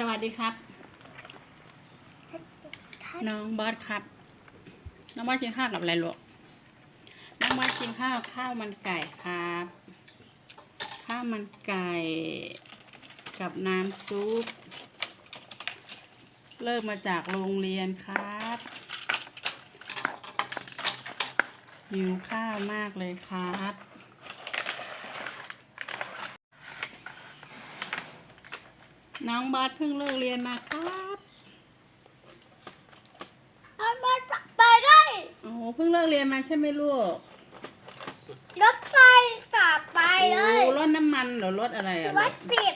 สวัสดีครับ น้องบอสครับ น้องบอสกินข้าวกับอะไรลูกน้องบอสกินข้าวข้าวมันไก่ครับ ข้าวมันไก่กับน้ำซุปเลิกมาจากโรงเรียนครับหิวข้าวมากเลยครับ น้องบอสเพิ่งเลิกเรียนมาครับเอามาไปได้โอ้โหเพิ่งเลิกเรียนมาใช่ไหมลูกรถไฟกลับไปเลโอ้ยรถน้ำมันเหรอรถอะไรอะรลูถกติด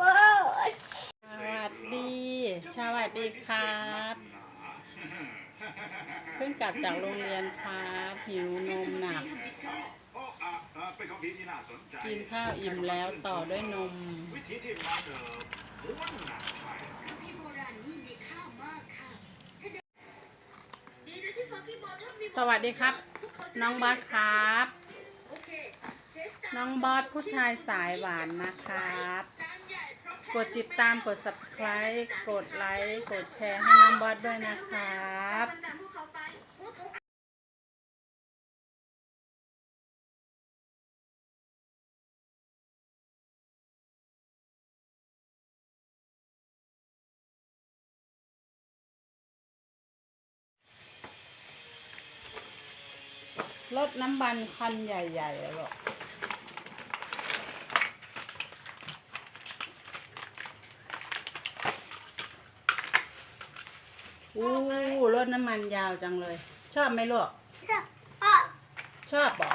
ว้าวสวัสดีสวัสดีครับ เพิ่งกลับจากโรงเรียนครับ หิวนมหนัก กินข้าวอิ่มแล้วต่อด้วยนม วิธีที่มาเดิมม้วนหนักใช่พี่โบราณนี่มีข้าวมากค่ะดีนะที่ฟังกี้บอลทำมีสวัสดีครับ น้องบอสครับ น้องบอสผู้ชายสายหวานนะครับจานใหญ่เพราะกดติดตามกด subscribe กดไลค์ กดแชร์ให้น้องบอสด้วยนะครับ รถน้ำมันคันใหญ่ๆอะลูกอู้รถน้ำมันยาวจังเลย ชอบไหมลูกชอบอะชอบเหรอ